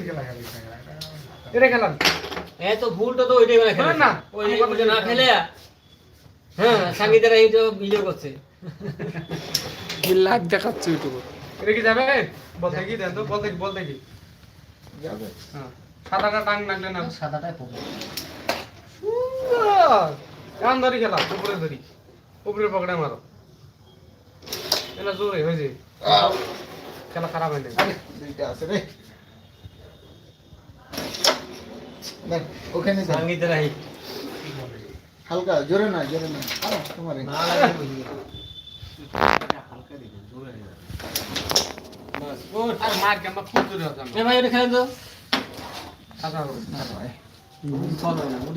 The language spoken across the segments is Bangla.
খেলা খেলে এটা খেলান এ তো তো ওইটাই মানে খেলে না, হ্যাঁ করছে কি যাবে বল দেখি বল দেখি বল দেখি যাবে হ্যাঁ সাদাটা টাং না সাদাটাই পড়বে কান ধরি খেলা উপরে ধরি উপরে পকড়ে মারো এটা জোরে হয়েছে খেলা খারাপ হয়ে আরে দুইটা আছে রে। ওখানে দেখ। সঙ্গীতেরা হালকা জোরে না জোরে না। তোমার।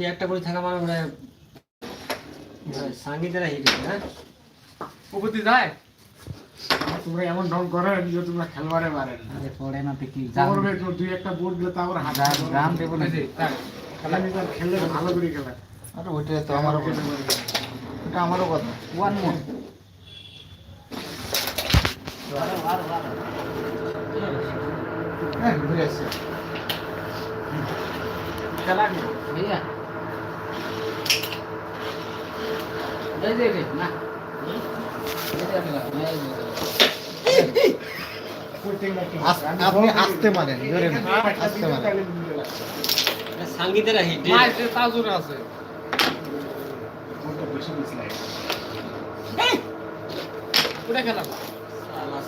একটা করে থাকা মানে ওটা সঙ্গীতেরা হিট হ্যাঁ? দিয়ে যায়? তোমরা এমন ঢং করো যে তোমরা খেলোয়াড়ে পারেন আরে পড়ে না তো কি করবে তো দুই একটা বোর্ড দিলে তো আবার হাত গ্রাম দেবো না। খেলে ভালো করে খেলে। আরে ওইটা তো আমারও কথা। ওটা আমারও কথা। ওয়ান মোর হ্যাঁ ঘুরে আসছে খেলা ভাইয়া। এই যে না। আপনি আসতে পারেন আসতে পারেন সাংগীতের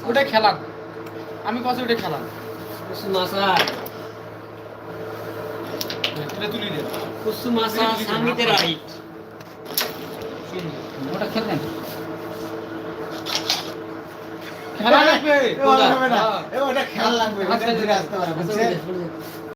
ওটা খেলাম। আমি কত ওটা খেলাম। মাসা তুলি দে। কুসুমাসা সাংগীতের হাইট ওটা খেলেন খেলা লাগবে ওটা খেয়াল লাগবে আসতে পারে